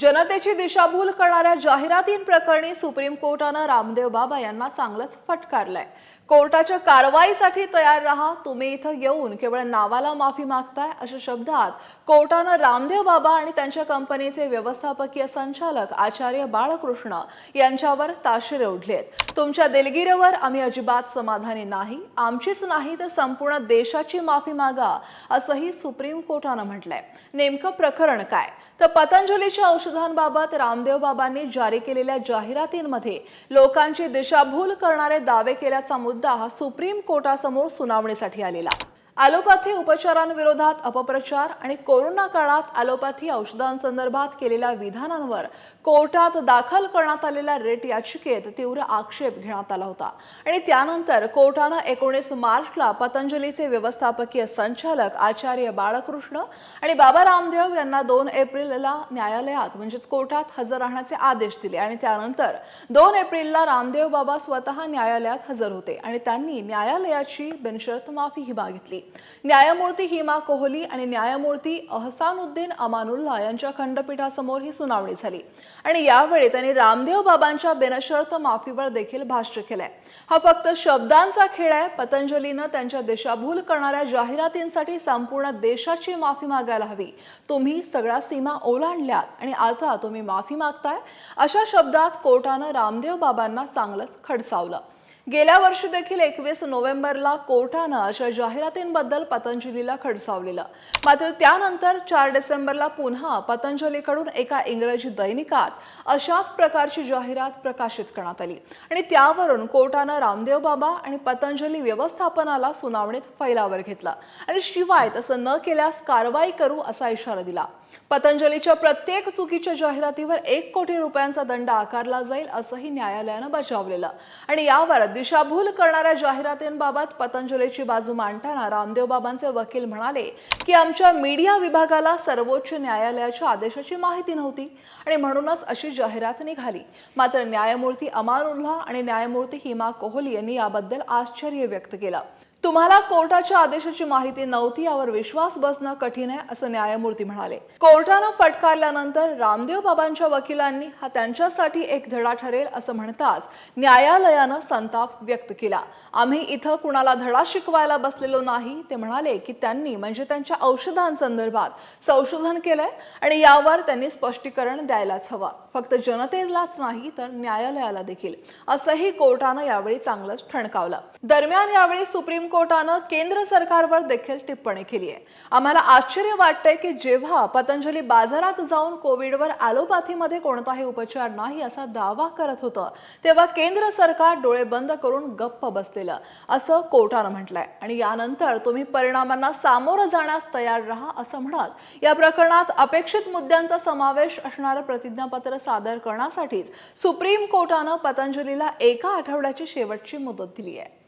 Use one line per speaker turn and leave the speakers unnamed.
जनतेची दिशाभूल करणाऱ्या जाहिरातींप्रकरणी सुप्रीम कोर्टानं रामदेव बाबा यांना चांगलंच फटकारलंय. कोर्टाच्या कारवाईसाठी तयार राहा तुम्ही इथं येऊन केवळ नावाला माफी मागताय अशा शब्दात कोर्टानं रामदेव बाबा आणि त्यांच्या कंपनीचे व्यवस्थापकीय संचालक आचार्य बाळकृष्ण यांच्यावर ताशेरे ओढलेत. तुमच्या दिलगिरीवर आम्ही अजिबात समाधानी नाही आमचीच नाही तर संपूर्ण देशाची माफी मागा असंही सुप्रीम कोर्टानं म्हटलंय. नेमकं प्रकरण काय? तर पतंजलीच्या औषधांबाबत रामदेव बाबांनी जारी केलेल्या जाहिरातींमध्ये लोकांची दिशाभूल करणारे दावे केल्याचा मुद्दा हा सुप्रीम कोर्टासमोर सुनावणीसाठी आलेला. ॲलोपॅथी उपचारांविरोधात अपप्रचार आणि कोरोना काळात ॲलोपॅथी औषधांसंदर्भात केलेल्या विधानांवर कोर्टात दाखल करण्यात आलेल्या रेट याचिकेत तीव्र आक्षेप घेण्यात आला होता. आणि त्यानंतर कोर्टानं एकोणीस मार्चला पतंजलीचे व्यवस्थापकीय संचालक आचार्य बाळकृष्ण आणि बाबा रामदेव यांना दोन एप्रिलला न्यायालयात म्हणजेच कोर्टात हजर राहण्याचे आदेश दिले. आणि त्यानंतर दोन एप्रिलला रामदेव बाबा स्वतः न्यायालयात हजर होते आणि त्यांनी न्यायालयाची बिनशर्त माफीही मागितली. न्यायमूर्ती हिमा कोहली आणि न्यायमूर्ती अहसानुद्दीन अमानुल्ला यांच्या खंडपीठासमोर ही सुनावणी झाली. आणि यावेळी त्यांनी रामदेव बाबांच्या बिनशर्त माफीवर देखील भाष्य केलंय. हा फक्त शब्दांचा खेळ आहे. पतंजलीनं त्यांच्या दिशाभूल करणाऱ्या जाहिरातींसाठी संपूर्ण देशाची माफी मागायला हवी. तुम्ही सगळ्या सीमा ओलांडल्यात आणि आता तुम्ही माफी मागताय. अशा शब्दात कोर्टानं रामदेव बाबांना चांगलंच खडसावलं. गेल्या वर्षी देखील एकवीस नोव्हेंबरला कोर्टानं अशा जाहिरातींबद्दल पतंजलीला खडसावलेलं. मात्र त्यानंतर चार डिसेंबरला पुन्हा पतंजलीकडून एका इंग्रजी दैनिकात अशाच प्रकारची जाहिरात प्रकाशित करण्यात आली. आणि त्यावरून कोर्टानं रामदेव बाबा आणि पतंजली व्यवस्थापनाला सुनावणीत फैलावर घेतलं. आणि शिवाय तसं न केल्यास कारवाई करू असा इशारा दिला. पतंजलीच्या प्रत्येक चुकीच्या जाहिरातीवर एक कोटी रुपयांचा दंड आकारला जाईल असंही न्यायालयानं बजावलेलं. आणि यावर दिशाभूल करणाऱ्या जाहिरातींबाबत पतंजलीची बाजू मांडताना रामदेव बाबांचे वकील म्हणाले की आमच्या मीडिया विभागाला सर्वोच्च न्यायालयाच्या आदेशाची माहिती नव्हती आणि म्हणूनच अशी जाहिरात निघाली. मात्र न्यायमूर्ती अमानुल्ला आणि न्यायमूर्ती हिमा कोहली यांनी याबद्दल आश्चर्य व्यक्त केलं. तुम्हाला कोर्टाच्या आदेशाची माहिती नव्हती यावर विश्वास बसणं कठीण आहे असं न्यायमूर्ती म्हणाले. कोर्टानं फटकारल्यानंतर रामदेव बाबांच्या वकिलांनी हा त्यांच्यासाठी एक धडा ठरेल असं म्हणताच न्यायालयानं संताप व्यक्त केला. आम्ही इथं कुणाला धडा शिकवायला बसलेलो नाही ते म्हणाले की त्यांनी म्हणजे त्यांच्या औषधांसंदर्भात संशोधन केलंय आणि यावर त्यांनी स्पष्टीकरण द्यायलाच हवं. फक्त जनतेलाच नाही तर न्यायालयाला देखील. असंही कोर्टानं यावेळी चांगलंच ठणकावलं. दरम्यान यावेळी सुप्रीम कोर्ट कोर्टानं केंद्र सरकारवर देखील टिप्पणी केली आहे. आम्हाला आश्चर्य वाटतंय की जेव्हा पतंजली बाजारात जाऊन कोविडवर ॲलोपॅथीमध्ये कोणताही उपचार नाही असा दावा करत होतं तेव्हा केंद्र सरकार डोळे बंद करून गप्प बसलेलं असं कोर्टानं म्हटलंय. आणि यानंतर तुम्ही परिणामांना सामोरं जाण्यास तयार राहा असं म्हणत या प्रकरणात अपेक्षित मुद्द्यांचा समावेश असणारं प्रतिज्ञापत्र सादर करण्यासाठीच सुप्रीम कोर्टानं पतंजलीला एका आठवड्याची शेवटची मुदत दिली आहे.